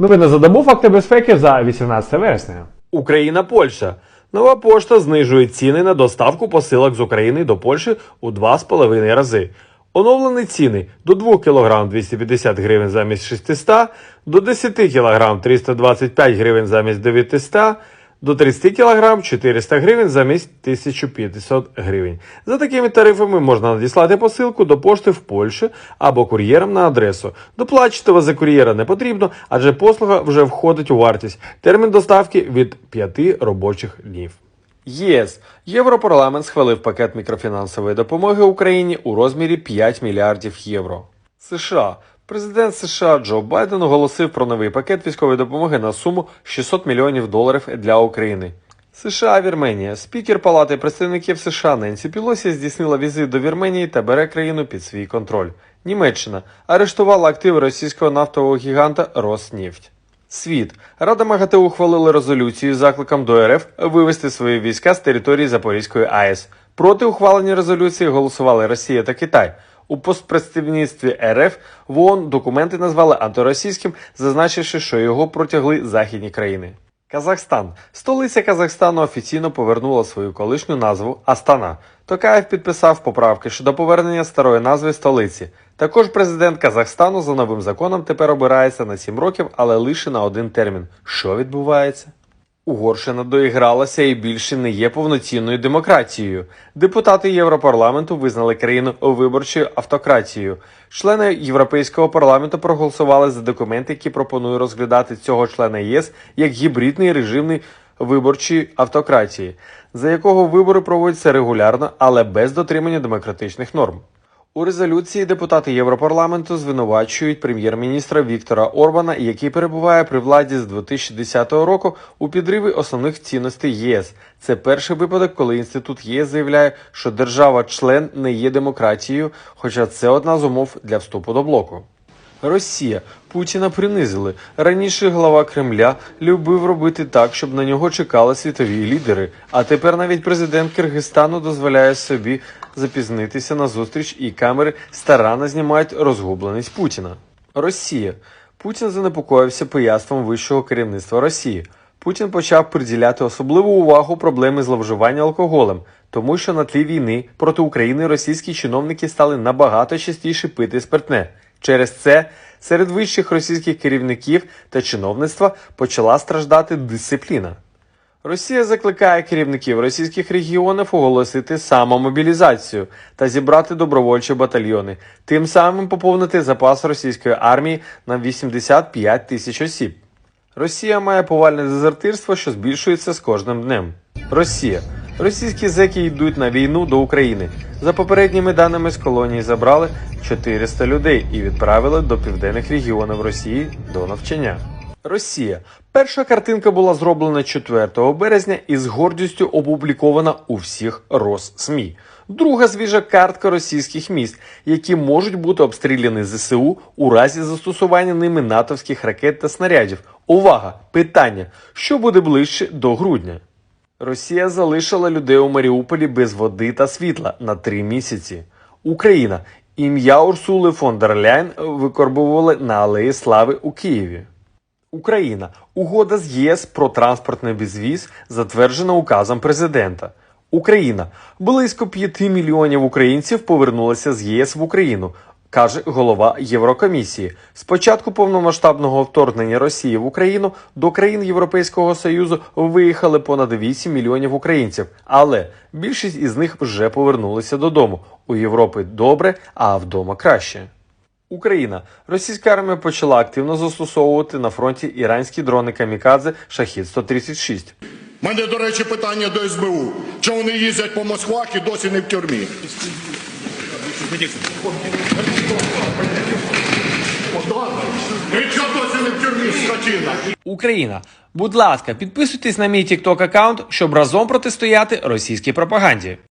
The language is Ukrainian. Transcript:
Новини за добу факти безпеки за 18 вересня. Україна Польща. Нова пошта знижує ціни на доставку посилок з України до Польщі у 2,5 рази. Оновлені ціни до 2 кг 250 гривень замість 600, до 10 кг 325 гривень замість 900, до 30 кг 400 гривень замість 1500 гривень. За такими тарифами можна надіслати посилку до пошти в Польщі або кур'єром на адресу. Доплачувати за кур'єра не потрібно, адже послуга вже входить у вартість. Термін доставки від 5 робочих днів. ЄС Європарламент схвалив пакет мікрофінансової допомоги Україні у розмірі 5 мільярдів євро. США Президент США Джо Байден оголосив про новий пакет військової допомоги на суму 600 мільйонів доларів для України. США Вірменія. Спікер Палати представників США Ненсі Пілосі здійснила візит до Вірменії та бере країну під свій контроль. Німеччина арештувала активи російського нафтового гіганта Роснефть. Світ. Рада МАГАТЕ ухвалила резолюцію з закликом до РФ вивести свої війська з території Запорізької АЕС. Проти ухвалення резолюції голосували Росія та Китай. У постпредставництві РФ в ООН документи назвали антиросійським, зазначивши, що його протягли західні країни. Казахстан. Столиця Казахстану офіційно повернула свою колишню назву Астана. Токаєв підписав поправки щодо повернення старої назви столиці. Також президент Казахстану за новим законом тепер обирається на 7 років, але лише на один термін. Що відбувається? Угорщина доігралася і більше не є повноцінною демократією. Депутати Європарламенту визнали країну виборчою автократією. Члени Європейського парламенту проголосували за документ, який пропонує розглядати цього члена ЄС як гібридний режимний виборчої автократії, за якого вибори проводяться регулярно, але без дотримання демократичних норм. У резолюції депутати Європарламенту звинувачують прем'єр-міністра Віктора Орбана, який перебуває при владі з 2010 року у підриві основних цінностей ЄС. Це перший випадок, коли інститут ЄС заявляє, що держава-член не є демократією, хоча це одна з умов для вступу до блоку. Росія Путіна принизили. Раніше глава Кремля любив робити так, щоб на нього чекали світові лідери. А тепер навіть президент Киргизстану дозволяє собі запізнитися на зустріч, і камери старанно знімають розгубленість Путіна. Росія Путін занепокоївся пояством вищого керівництва Росії. Путін почав приділяти особливу увагу проблеми зловживання алкоголем, тому що на тлі війни проти України російські чиновники стали набагато частіше пити спиртне. Через це серед вищих російських керівників та чиновництва почала страждати дисципліна. Росія закликає керівників російських регіонів оголосити самомобілізацію та зібрати добровольчі батальйони, тим самим поповнити запас російської армії на 85 тисяч осіб. Росія має повальне дезертирство, що збільшується з кожним днем. Росія. Російські зеки йдуть на війну до України. За попередніми даними з колонії забрали 400 людей і відправили до південних регіонів Росії до навчання. Росія. Перша картинка була зроблена 4 березня і з гордістю опублікована у всіх Росзмі. Друга свіжа картка російських міст, які можуть бути обстріляні ЗСУ у разі застосування ними натовських ракет та снарядів. Увага! Питання: що буде ближче до грудня? Росія залишила людей у Маріуполі без води та світла на три місяці. Україна. Ім'я Урсули фон дер Ляйн викорбували на Алеї Слави у Києві. Україна. Угода з ЄС про транспортний безвіз затверджена указом президента. Україна. Близько 5 мільйонів українців повернулися з ЄС в Україну, каже голова Єврокомісії. З початку повномасштабного вторгнення Росії в Україну до країн Європейського Союзу виїхали понад 8 мільйонів українців, але більшість із них вже повернулися додому. У Європи добре, а вдома краще. Україна. Російська армія почала активно застосовувати на фронті іранські дрони камікадзе Шахід 136 У мене, до речі, питання до СБУ. Чому вони їздять по Москвах і досі не в тюрмі? Україна. Будь ласка, підписуйтесь на мій TikTok аккаунт, щоб разом протистояти російській пропаганді.